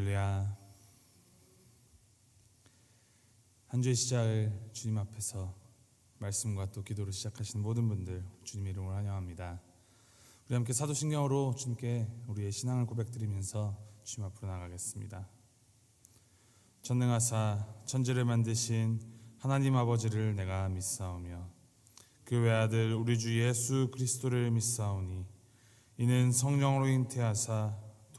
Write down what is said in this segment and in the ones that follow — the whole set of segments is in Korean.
할렐루야. 한 주의 시작을 주님 앞에서 말씀과 또 기도로 시작하신 모든 분들 주님 이름으로 환영합니다. 우리 함께 사도신경으로 주님께 우리의 신앙을 고백드리면서 주님 앞으로 나가겠습니다. 전능하사 천지를 만드신 하나님 아버지를 내가 믿사오며 그 외아들 우리 주 예수 그리스도를 믿사오니 이는 성령으로 잉태하사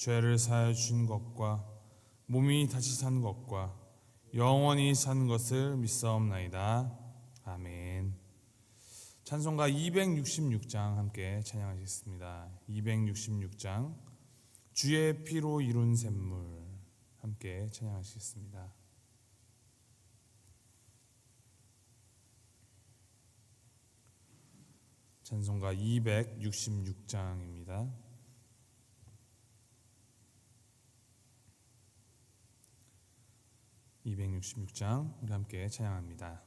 죄를 사하여 주신 것과 몸이 다시 산 것과 영원히 산 것을 믿사옵나이다. 아멘. 찬송가 266장 함께 찬양하시겠습니다. 266장 주의 피로 이룬 샘물 함께 찬양하시겠습니다. 찬송가 266장입니다. (266장) 우리 함께 찬양합니다.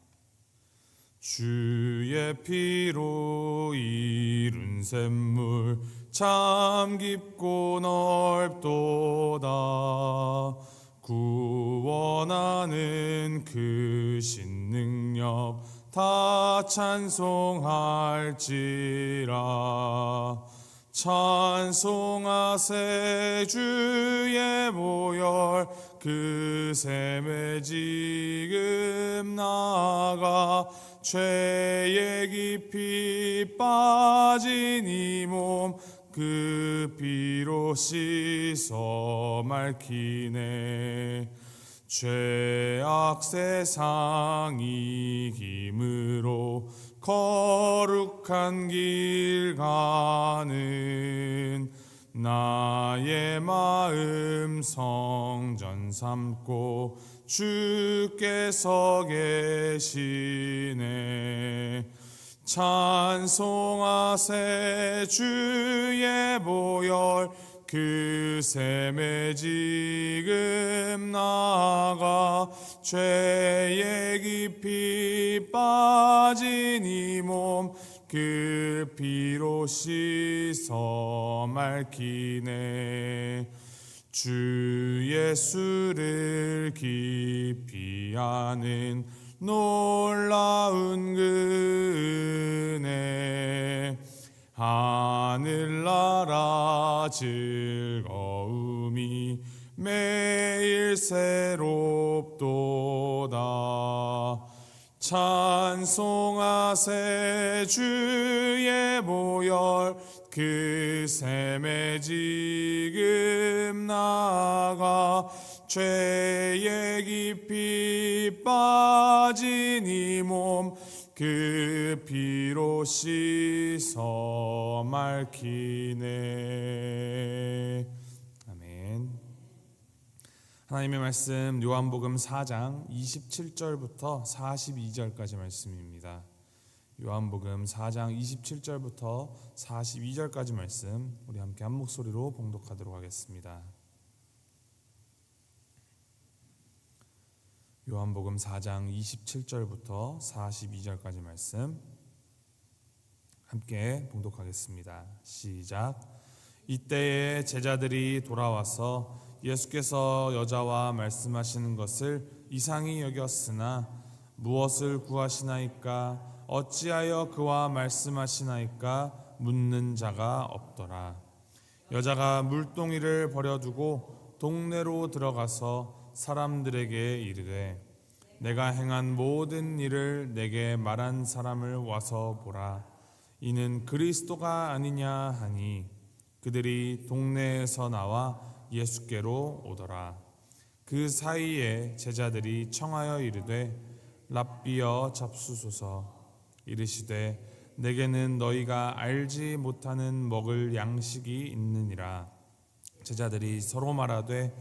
주의 피로 이룬 샘물 참 깊고 넓도다 구원하는 그 신능력 다 찬송할지라 찬송하세 주의 보혈 그 샘에 지금 나가 죄에 깊이 빠진 이 몸 그 피로 씻어 맑히네. 죄악 세상이 힘으로 거룩한 길 가는 나의 마음 성전 삼고 주께서 계시네. 찬송하세 주의 보혈 그 샘에 지금 나가 죄에 깊이 빠진 이 몸 그 피로 씻어 맑히네. 주 예수를 깊이 아는 놀라운 그 은혜 하늘나라 즐거움이 매일 새롭도다. 찬송하세 주의 보혈 그 샘에 지금 나가 죄에 깊이 빠진 이 몸 그 피로 씻어 맑히네. 아멘. 하나님의 말씀 요한복음 4장 27절부터 42절까지 말씀입니다. 요한복음 4장 27절부터 42절까지 말씀 우리 함께 한 목소리로 봉독하도록 하겠습니다 요한복음 4장 27절부터 42절까지 말씀 함께 봉독하겠습니다. 시작. 이때에 제자들이 돌아와서 예수께서 여자와 말씀하시는 것을 이상히 여겼으나 무엇을 구하시나이까 어찌하여 그와 말씀하시나이까 묻는 자가 없더라. 여자가 물동이를 버려두고 동네로 들어가서 사람들에게 이르되 내가 행한 모든 일을 내게 말한 사람을 와서 보라. 이는 그리스도가 아니냐 하니 그들이 동네에서 나와 예수께로 오더라. 그 사이에 제자들이 청하여 이르되 랍비여 잡수소서. 이르시되 내게는 너희가 알지 못하는 먹을 양식이 있느니라. 제자들이 서로 말하되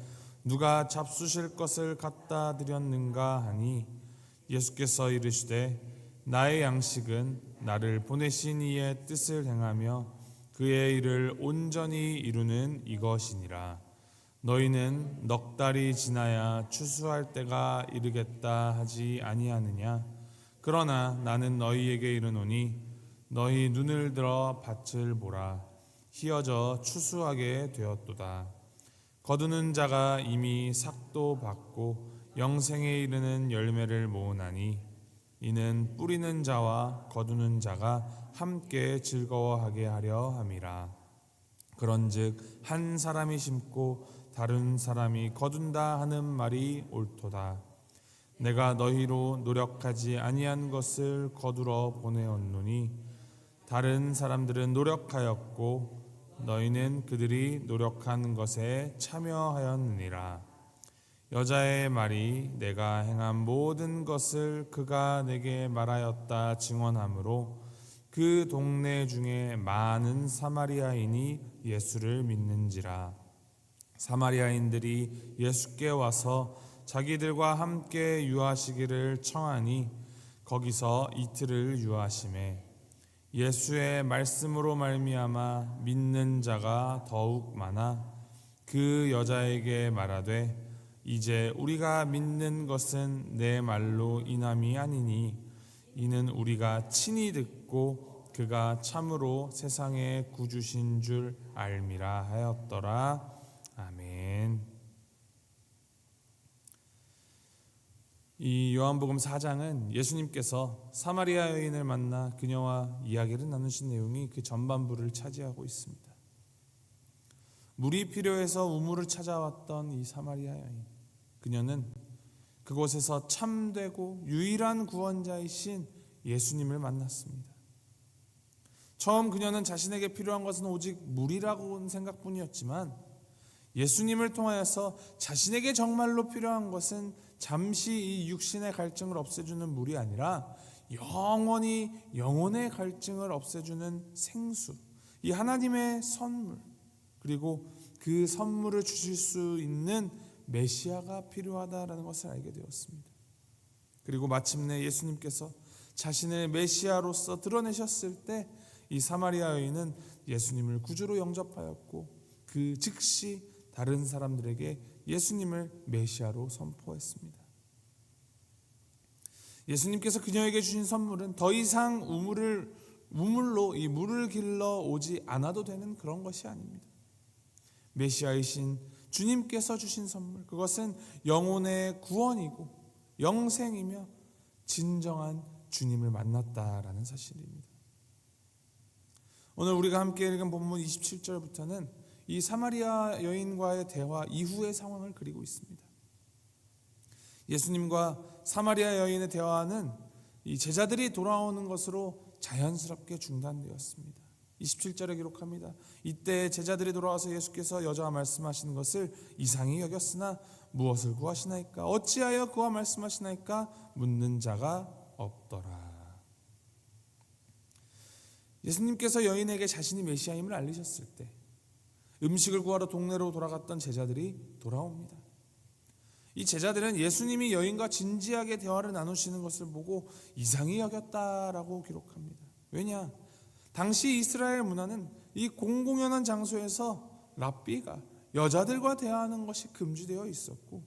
누가 잡수실 것을 갖다 드렸는가 하니 예수께서 이르시되 나의 양식은 나를 보내신 이의 뜻을 행하며 그의 일을 온전히 이루는 이것이니라. 너희는 넉 달이 지나야 추수할 때가 이르겠다 하지 아니하느냐? 그러나 나는 너희에게 이르노니 너희 눈을 들어 밭을 보라. 희어져 추수하게 되었도다 거두는 자가 이미 삭도 받고 영생에 이르는 열매를 모으나니 이는 뿌리는 자와 거두는 자가 함께 즐거워하게 하려 함이라. 그런즉 한 사람이 심고 다른 사람이 거둔다 하는 말이 옳도다. 내가 너희로 노력하지 아니한 것을 거두러 보내었노니 다른 사람들은 노력하였고 너희는 그들이 노력한 것에 참여하였느니라. 여자의 말이 내가 행한 모든 것을 그가 내게 말하였다 증언하므로 그 동네 중에 많은 사마리아인이 예수를 믿는지라. 사마리아인들이 예수께 와서 자기들과 함께 유하시기를 청하니 거기서 이틀을 유하심에 예수의 말씀으로 말미암아 믿는 자가 더욱 많아 그 여자에게 말하되 이제 우리가 믿는 것은 내 말로 인함이 아니니 이는 우리가 친히 듣고 그가 참으로 세상의 구주신 줄 알미라 하였더라 아멘. 이 요한복음 4장은 예수님께서 사마리아 여인을 만나 그녀와 이야기를 나누신 내용이 그 전반부를 차지하고 있습니다. 물이 필요해서 우물을 찾아왔던 이 사마리아 여인. 그녀는 그곳에서 참되고 유일한 구원자이신 예수님을 만났습니다. 처음 그녀는 자신에게 필요한 것은 오직 물이라고 생각뿐이었지만 예수님을 통하여서 자신에게 정말로 필요한 것은 잠시 이 육신의 갈증을 없애주는 물이 아니라 영원히 영혼의 갈증을 없애주는 생수, 이 하나님의 선물, 그리고 그 선물을 주실 수 있는 메시아가 필요하다라는 것을 알게 되었습니다. 그리고 마침내 예수님께서 자신의 메시아로서 드러내셨을 때 이 사마리아 여인은 예수님을 구주로 영접하였고 그 즉시 다른 사람들에게 예수님을 메시아로 선포했습니다. 예수님께서 그녀에게 주신 선물은 더 이상 우물을 우물로 이 물을 길러 오지 않아도 되는 그런 것이 아닙니다. 메시아이신 주님께서 주신 선물 그것은 영혼의 구원이고 영생이며 진정한 주님을 만났다라는 사실입니다. 오늘 우리가 함께 읽은 본문 27절부터는 이 사마리아 여인과의 대화 이후의 상황을 그리고 있습니다. 예수님과 사마리아 여인의 대화는 이 제자들이 돌아오는 것으로 자연스럽게 중단되었습니다. 27절에 기록합니다. 이때 제자들이 돌아와서 예수께서 여자와 말씀하시는 것을 이상히 여겼으나 무엇을 구하시나이까? 어찌하여 그와 말씀하시나이까? 묻는 자가 없더라. 예수님께서 여인에게 자신이 메시아임을 알리셨을 때 음식을 구하러 동네로 돌아갔던 제자들이 돌아옵니다. 이 제자들은 예수님이 여인과 진지하게 대화를 나누시는 것을 보고 이상히 여겼다라고 기록합니다. 왜냐? 당시 이스라엘 문화는 이 공공연한 장소에서 랍비가 여자들과 대화하는 것이 금지되어 있었고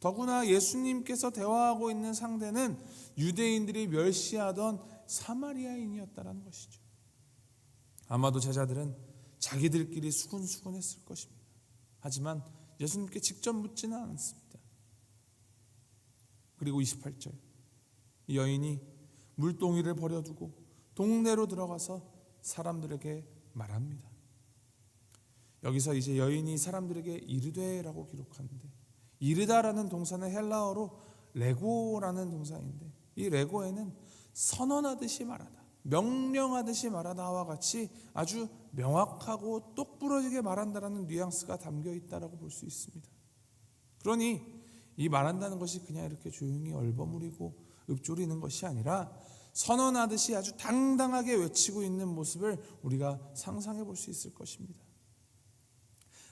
더구나 예수님께서 대화하고 있는 상대는 유대인들이 멸시하던 사마리아인이었다라는 것이죠. 아마도 제자들은 자기들끼리 수군수군했을 것입니다. 하지만 예수님께 직접 묻지는 않았습니다. 그리고 28절 여인이 물동이를 버려두고 동네로 들어가서 사람들에게 말합니다. 여기서 이제 여인이 사람들에게 이르되라고 기록하는데 이르다라는 동사는 헬라어로 레고라는 동사인데 이 레고에는 선언하듯이 말하다, 명령하듯이 말하다와 같이 아주 명확하고 똑부러지게 말한다라는 뉘앙스가 담겨 있다라고 볼 수 있습니다. 그러니 이 말한다는 것이 그냥 이렇게 조용히 얼버무리고 읊조리는 것이 아니라 선언하듯이 아주 당당하게 외치고 있는 모습을 우리가 상상해 볼 수 있을 것입니다.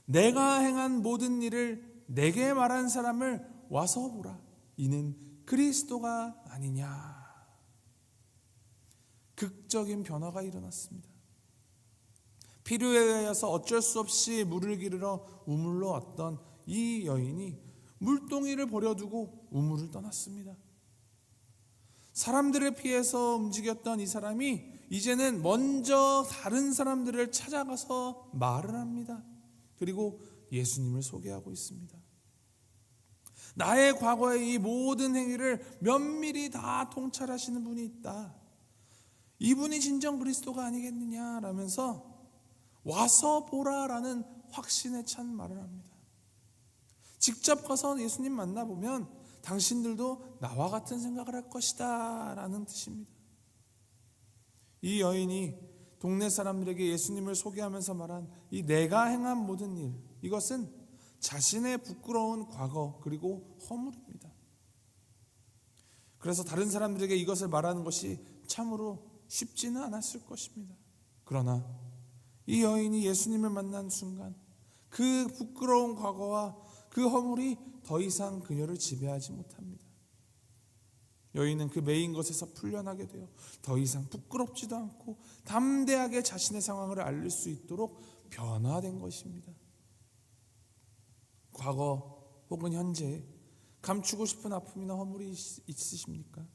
내가 행한 모든 일을 내게 말한 사람을 와서 보라. 이는 그리스도가 아니냐. 극적인 변화가 일어났습니다. 필요에 의해서 어쩔 수 없이 물을 기르러 우물로 왔던 이 여인이 물동이를 버려두고 우물을 떠났습니다. 사람들을 피해서 움직였던 이 사람이 이제는 먼저 다른 사람들을 찾아가서 말을 합니다. 그리고 예수님을 소개하고 있습니다. 나의 과거의 이 모든 행위를 면밀히 다 통찰하시는 분이 있다. 이분이 진정 그리스도가 아니겠느냐라면서 와서 보라라는 확신에 찬 말을 합니다. 직접 가서 예수님 만나보면 당신들도 나와 같은 생각을 할 것이다 라는 뜻입니다. 이 여인이 동네 사람들에게 예수님을 소개하면서 말한 이 내가 행한 모든 일 이것은 자신의 부끄러운 과거 그리고 허물입니다. 그래서 다른 사람들에게 이것을 말하는 것이 참으로 쉽지는 않았을 것입니다. 그러나 이 여인이 예수님을 만난 순간 그 부끄러운 과거와 그 허물이 더 이상 그녀를 지배하지 못합니다. 여인은 그 매인 것에서 풀려나게 되어 더 이상 부끄럽지도 않고 담대하게 자신의 상황을 알릴 수 있도록 변화된 것입니다. 과거 혹은 현재 감추고 싶은 아픔이나 허물이 있- 있으십니까?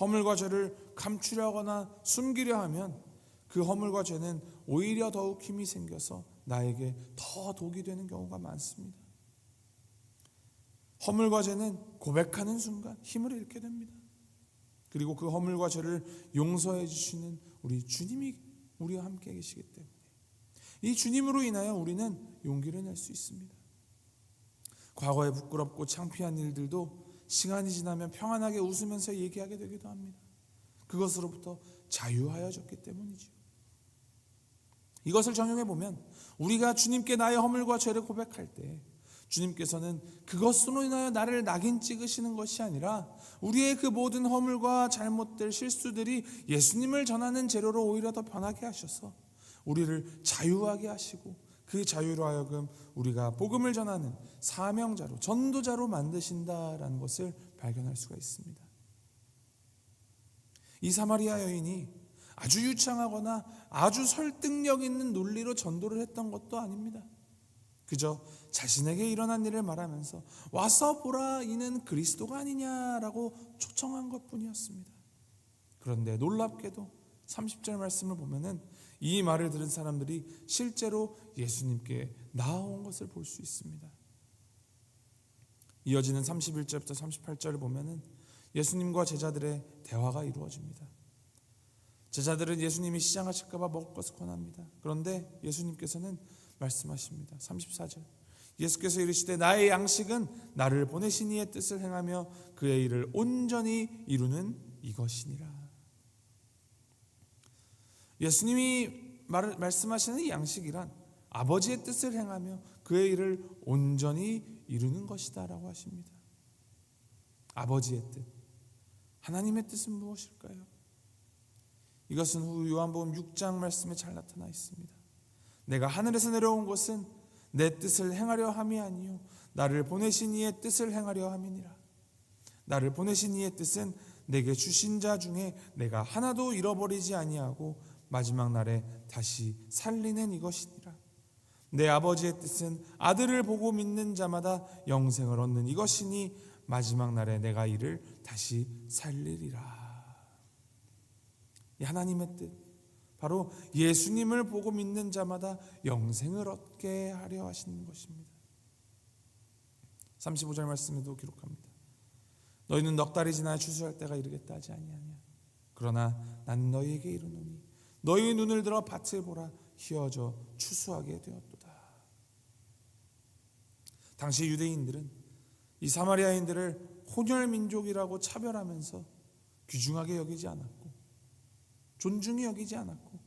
허물과 죄를 감추려거나 숨기려 하면 그 허물과 죄는 오히려 더욱 힘이 생겨서 나에게 더 독이 되는 경우가 많습니다. 허물과 죄는 고백하는 순간 힘을 잃게 됩니다. 그리고 그 허물과 죄를 용서해 주시는 우리 주님이 우리와 함께 계시기 때문에 이 주님으로 인하여 우리는 용기를 낼 수 있습니다. 과거의 부끄럽고 창피한 일들도 시간이 지나면 평안하게 웃으면서 얘기하게 되기도 합니다. 그것으로부터 자유하여졌기 때문이죠. 이것을 적용해 보면 우리가 주님께 나의 허물과 죄를 고백할 때 주님께서는 그것으로 인하여 나를 낙인 찍으시는 것이 아니라 우리의 그 모든 허물과 잘못들 실수들이 예수님을 전하는 재료로 오히려 더 변하게 하셔서 우리를 자유하게 하시고 그 자유로 하여금 우리가 복음을 전하는 사명자로 전도자로 만드신다라는 것을 발견할 수가 있습니다. 이 사마리아 여인이 아주 유창하거나 아주 설득력 있는 논리로 전도를 했던 것도 아닙니다. 그저 자신에게 일어난 일을 말하면서 와서 보라 이는 그리스도가 아니냐라고 초청한 것뿐이었습니다. 그런데 놀랍게도 30절 말씀을 보면은 이 말을 들은 사람들이 실제로 예수님께 나아온 것을 볼 수 있습니다. 이어지는 31절부터 38절을 보면은 예수님과 제자들의 대화가 이루어집니다. 제자들은 예수님이 시장하실까봐 먹을 것을 권합니다. 그런데 예수님께서는 말씀하십니다. 34절. 예수께서 이르시되 나의 양식은 나를 보내신 이의 뜻을 행하며 그의 일을 온전히 이루는 이것이니라. 예수님이 말, 말씀하시는 이 양식이란 아버지의 뜻을 행하며 그의 일을 온전히 이루는 것이다라고 하십니다. 아버지의 뜻. 하나님의 뜻은 무엇일까요? 이것은 후 요한복음 6장 말씀에 잘 나타나 있습니다. 내가 하늘에서 내려온 것은 내 뜻을 행하려 함이 아니요 나를 보내신 이의 뜻을 행하려 함이니라. 나를 보내신 이의 뜻은 내게 주신 자 중에 내가 하나도 잃어버리지 아니하고 마지막 날에 다시 살리는 이것이니라. 내 아버지의 뜻은 아들을 보고 믿는 자마다 영생을 얻는 이것이니 마지막 날에 내가 이를 다시 살리리라. 이 하나님의 뜻 바로 예수님을 보고 믿는 자마다 영생을 얻게 하려 하시는 것입니다. 35절 말씀에도 기록합니다. 너희는 넉 달이 지나 추수할 때가 이르겠다 하지 아니하냐. 그러나 난 너희에게 이르노니 너희 눈을 들어 밭을 보라 휘어져 추수하게 되었도다. 당시 유대인들은 이 사마리아인들을 혼혈 민족이라고 차별하면서 귀중하게 여기지 않았고 존중히 여기지 않았고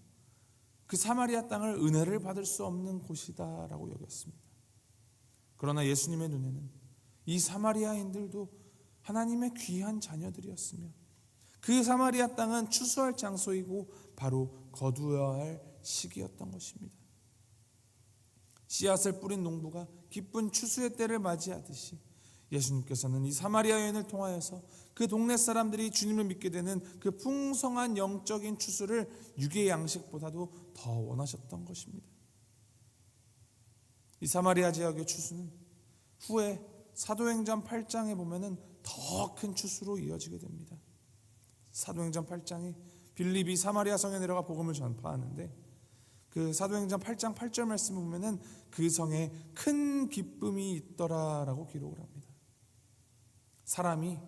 그 사마리아 땅을 은혜를 받을 수 없는 곳이다라고 여겼습니다. 그러나 예수님의 눈에는 이 사마리아인들도 하나님의 귀한 자녀들이었으며 그 사마리아 땅은 추수할 장소이고 바로 거두어야 할 시기였던 것입니다. 씨앗을 뿌린 농부가 기쁜 추수의 때를 맞이하듯이 예수님께서는 이 사마리아 여인을 통하여서 그 동네 사람들이 주님을 믿게 되는 그 풍성한 영적인 추수를 육의 양식보다도 더 원하셨던 것입니다. 이 사마리아 지역의 추수는 후에 사도행전 8장에 보면은 더 큰 추수로 이어지게 됩니다. 사도행전 8장에 빌립이 사마리아 성에 내려가 복음을 전파하는데 그 사도행전 8장 8절 말씀을 보면은 그 성에 큰 기쁨이 있더라라고 기록을 합니다. 사람이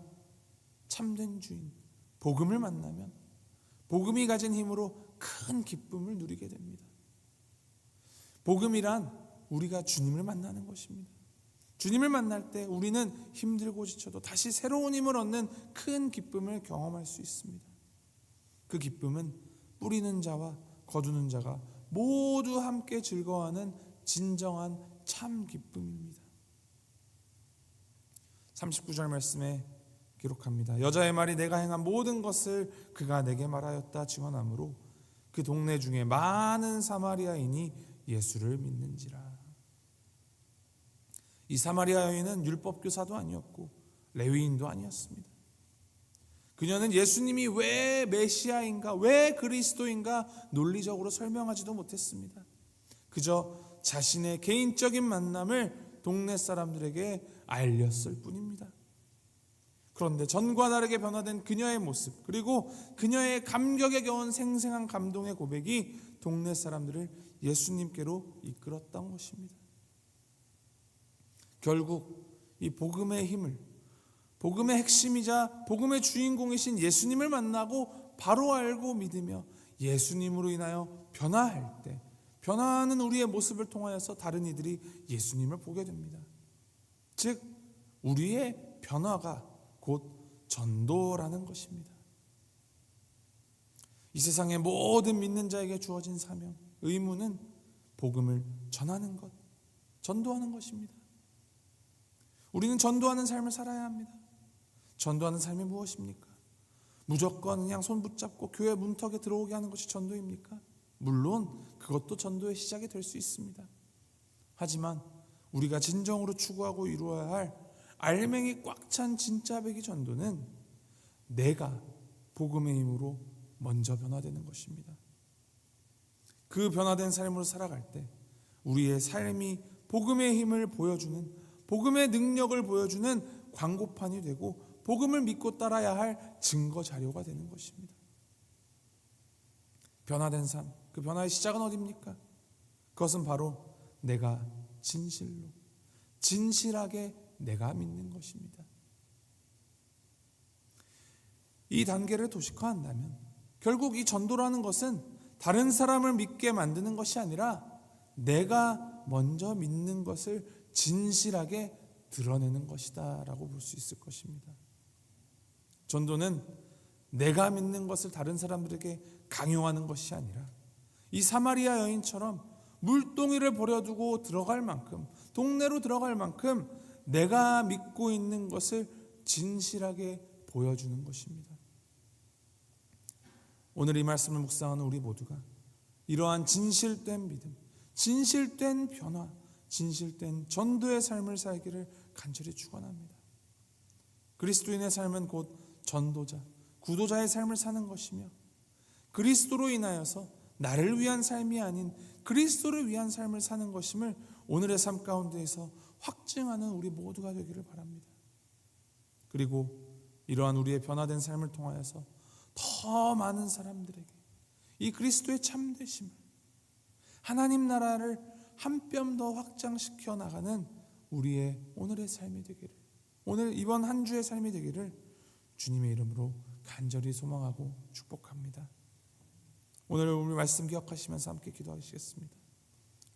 참된 주인 복음을 만나면 복음이 가진 힘으로 큰 기쁨을 누리게 됩니다. 복음이란 우리가 주님을 만나는 것입니다. 주님을 만날 때 우리는 힘들고 지쳐도 다시 새로운 힘을 얻는 큰 기쁨을 경험할 수 있습니다. 그 기쁨은 뿌리는 자와 거두는 자가 모두 함께 즐거워하는 진정한 참 기쁨입니다. 39절 말씀에 기록합니다. 여자의 말이 내가 행한 모든 것을 그가 내게 말하였다 증언하므로 그 동네 중에 많은 사마리아인이 예수를 믿는지라. 이 사마리아 여인은 율법 교사도 아니었고 레위인도 아니었습니다. 그녀는 예수님이 왜 메시아인가, 왜 그리스도인가 논리적으로 설명하지도 못했습니다. 그저 자신의 개인적인 만남을 동네 사람들에게 알렸을 뿐입니다. 그런데 전과 다르게 변화된 그녀의 모습, 그리고 그녀의 감격에 겨운 생생한 감동의 고백이 동네 사람들을 예수님께로 이끌었던 것입니다. 결국 이 복음의 힘을 복음의 핵심이자 복음의 주인공이신 예수님을 만나고 바로 알고 믿으며 예수님으로 인하여 변화할 때 변화하는 우리의 모습을 통하여서 다른 이들이 예수님을 보게 됩니다. 즉 우리의 변화가 곧 전도라는 것입니다. 이 세상의 모든 믿는 자에게 주어진 사명, 의무는 복음을 전하는 것, 전도하는 것입니다. 우리는 전도하는 삶을 살아야 합니다. 전도하는 삶이 무엇입니까? 무조건 그냥 손 붙잡고 교회 문턱에 들어오게 하는 것이 전도입니까? 물론 그것도 전도의 시작이 될 수 있습니다. 하지만 우리가 진정으로 추구하고 이루어야 할 알맹이 꽉 찬 진짜 배기 전도는 내가 복음의 힘으로 먼저 변화되는 것입니다. 그 변화된 삶으로 살아갈 때 우리의 삶이 복음의 힘을 보여주는 복음의 능력을 보여주는 광고판이 되고 복음을 믿고 따라야 할 증거 자료가 되는 것입니다. 변화된 삶, 그 변화의 시작은 어디입니까? 그것은 바로 내가 진실로, 진실하게 내가 믿는 것입니다. 이 단계를 도식화한다면 결국 이 전도라는 것은 다른 사람을 믿게 만드는 것이 아니라 내가 먼저 믿는 것을 진실하게 드러내는 것이다라고 볼 수 있을 것입니다. 전도는 내가 믿는 것을 다른 사람들에게 강요하는 것이 아니라 이 사마리아 여인처럼 물동이를 버려두고 들어갈 만큼 동네로 들어갈 만큼 내가 믿고 있는 것을 진실하게 보여주는 것입니다. 오늘 이 말씀을 묵상하는 우리 모두가 이러한 진실된 믿음, 진실된 변화, 진실된 전도의 삶을 살기를 간절히 축원합니다. 그리스도인의 삶은 곧 전도자, 구도자의 삶을 사는 것이며 그리스도로 인하여서 나를 위한 삶이 아닌 그리스도를 위한 삶을 사는 것임을 오늘의 삶 가운데에서 확증하는 우리 모두가 되기를 바랍니다. 그리고 이러한 우리의 변화된 삶을 통하여서 더 많은 사람들에게 이 그리스도의 참되심을 하나님 나라를 한 뼘 더 확장시켜 나가는 우리의 오늘의 삶이 되기를 오늘 이번 한 주의 삶이 되기를 주님의 이름으로 간절히 소망하고 축복합니다. 오늘 우리 말씀 기억하시면서 함께 기도하시겠습니다.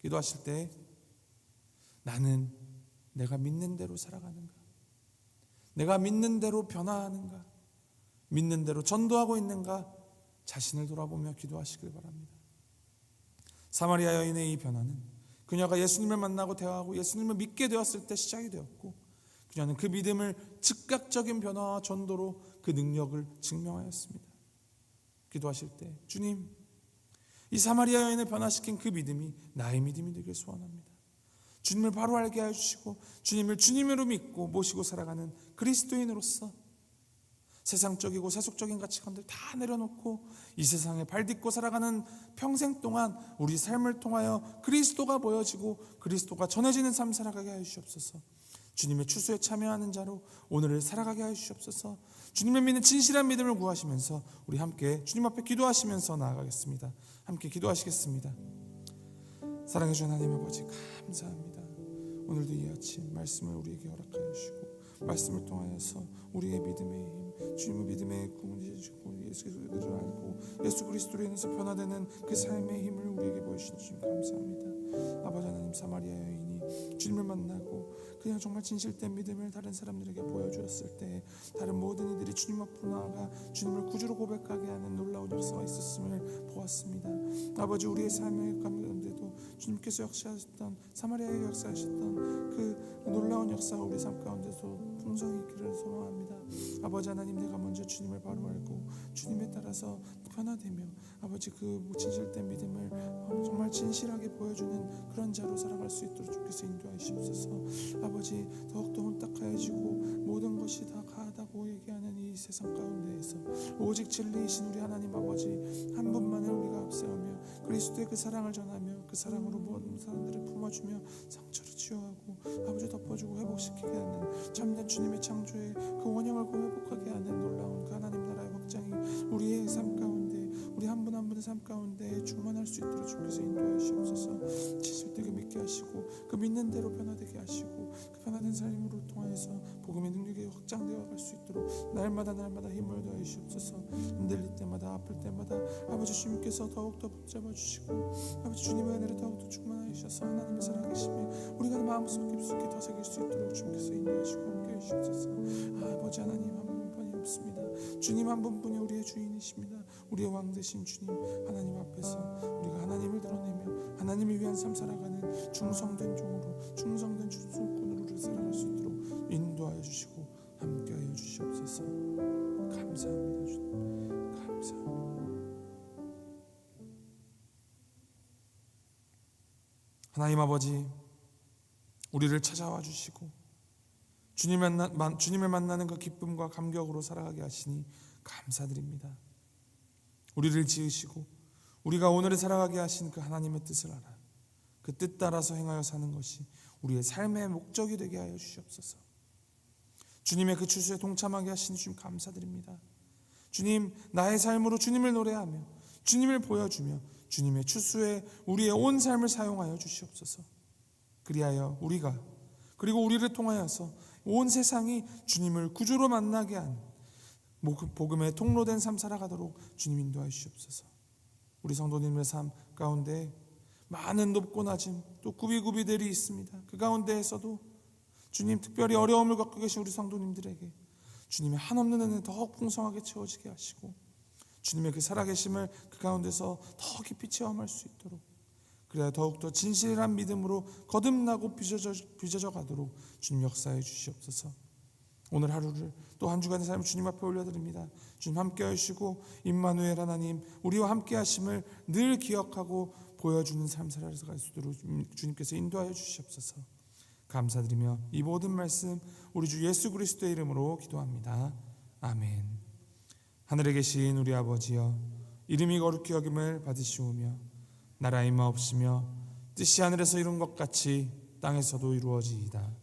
기도하실 때 나는 내가 믿는 대로 살아가는가? 내가 믿는 대로 변화하는가? 믿는 대로 전도하고 있는가? 자신을 돌아보며 기도하시길 바랍니다. 사마리아 여인의 이 변화는 그녀가 예수님을 만나고 대화하고 예수님을 믿게 되었을 때 시작이 되었고 그녀는 그 믿음을 즉각적인 변화와 전도로 그 능력을 증명하였습니다. 기도하실 때 주님 이 사마리아 여인을 변화시킨 그 믿음이 나의 믿음이 되길 소원합니다. 주님을 바로 알게 해주시고 주님을 주님으로 믿고 모시고 살아가는 그리스도인으로서 세상적이고 세속적인 가치관들 다 내려놓고 이 세상에 발 딛고 살아가는 평생 동안 우리 삶을 통하여 그리스도가 보여지고 그리스도가 전해지는 삶 살아가게 하여 주시옵소서. 주님의 추수에 참여하는 자로 오늘을 살아가게 하여 주시옵소서. 주님을 믿는 진실한 믿음을 구하시면서 우리 함께 주님 앞에 기도하시면서 나아가겠습니다. 함께 기도하시겠습니다. 사랑해 주신 하나님 아버지 감사합니다. 오늘도 이 아침 말씀을 우리에게 허락하여 주시고 말씀을 통하여서 우리의 믿음의 힘, 주님의 믿음의 꿈을 주시고 예수 그리스도를 알고 예수 그리스도로 인해서 변화되는 그 삶의 힘을 우리에게 보여주신 주님 감사합니다. 아버지 하나님 사마리아 여인이 주님을 만나고 그냥 정말 진실된 믿음을 다른 사람들에게 보여주었을 때 다른 모든 이들이 주님 앞으로 나아가 주님을 구주로 고백하게 하는 놀라운 역사가 있었음을 보았습니다. 아버지 우리의 삶의 가운데도 주님께서 역사하셨던 사마리아에 역사하셨던 그 놀라운 역사가 우리 삶 가운데서 풍성히 있기를 소망합니다. 아버지 하나님 내가 먼저 주님을 바로 알고 주님에 따라서 변화되며 아버지 그 진실된 믿음을 정말 진실하게 보여주는 그런 자로 살아갈 수 있도록 주께서 인도하시옵소서 아버지 더욱더 혼탁하여지고 모든 것이 다 가하다고 얘기하는 이 세상 가운데에서 오직 진리이신 우리 하나님 아버지 한 분만을 우리가 앞세우며 그리스도의 그 사랑을 전하며 그 사랑으로 모든 사람들을 품어주며 상처를 치유하고 아버지 덮어주고 회복시키게 하는 참된 주님의 창조의 그 원형을 그 회복하게 하는 놀라운 그 하나님 나라의 확장이 우리의 삶 가운데 우리 한 분 한 분의 삶 가운데 충만할 수 있도록 주께서 인도하여 주옵소서. 진실되게 믿게 하시고 그 믿는 대로 변화되게 하시고 그 변화된 삶으로 통하여서 복음의 능력이 확장되어 갈 수 있도록 날마다 날마다 힘을 더해 주옵소서. 흔들릴 때마다 아플 때마다 아버지 주님께서 더욱더 붙잡아 주시고 아버지 주님의 은혜를 더욱더 충만하여 주셔서 하나님의 살아계심에 우리가 마음속 깊숙이 더 새길 수 있도록 주님께서 인도하시고 함께 해 주옵소서. 아, 아버지 하나님 한 분뿐이 없습니다. 주님 한 분뿐이 우리의 주인이십니다 우리의 왕 되신 주님 하나님 앞에서 우리가 하나님을 드러내며 하나님을 위한 삶 살아가는 충성된 종으로 충성된 주술꾼으로 우리 살아갈 수 있도록 인도하여 주시고 함께하여 주시옵소서. 감사합니다 주님. 감사합니다. 하나님 아버지 우리를 찾아와 주시고 주님을 만나는 그 기쁨과 감격으로 살아가게 하시니 감사드립니다. 우리를 지으시고 우리가 오늘을 살아가게 하신 그 하나님의 뜻을 알아 그 뜻 따라서 행하여 사는 것이 우리의 삶의 목적이 되게 하여 주시옵소서. 주님의 그 추수에 동참하게 하신 주님 감사드립니다. 주님 나의 삶으로 주님을 노래하며 주님을 보여주며 주님의 추수에 우리의 온 삶을 사용하여 주시옵소서. 그리하여 우리가 그리고 우리를 통하여서 온 세상이 주님을 구주로 만나게 한 복음의 통로된 삶 살아가도록 주님 인도하여 주시옵소서. 우리 성도님의 삶 가운데 많은 높고 낮음 또 구비구비들이 있습니다. 그 가운데에서도 주님 특별히 어려움을 겪고 계신 우리 성도님들에게 주님의 한없는 은혜 더욱 풍성하게 채워지게 하시고 주님의 그 살아계심을 그 가운데서 더 깊이 체험할 수 있도록 그래야 더욱더 진실한 믿음으로 거듭나고 빚어져, 빚어져 가도록 주님 역사해 주시옵소서 오늘 하루를 또 한 주간의 삶을 주님 앞에 올려드립니다. 주님 함께 하시고 임마누엘 하나님 우리와 함께 하심을 늘 기억하고 보여주는 삶 살아갈 수 있도록 주님께서 인도하여 주시옵소서. 감사드리며 이 모든 말씀 우리 주 예수 그리스도의 이름으로 기도합니다. 아멘. 하늘에 계신 우리 아버지여 이름이 거룩히 여김을 받으시오며 나라의 마옵시며 뜻이 하늘에서 이룬 것 같이 땅에서도 이루어지이다.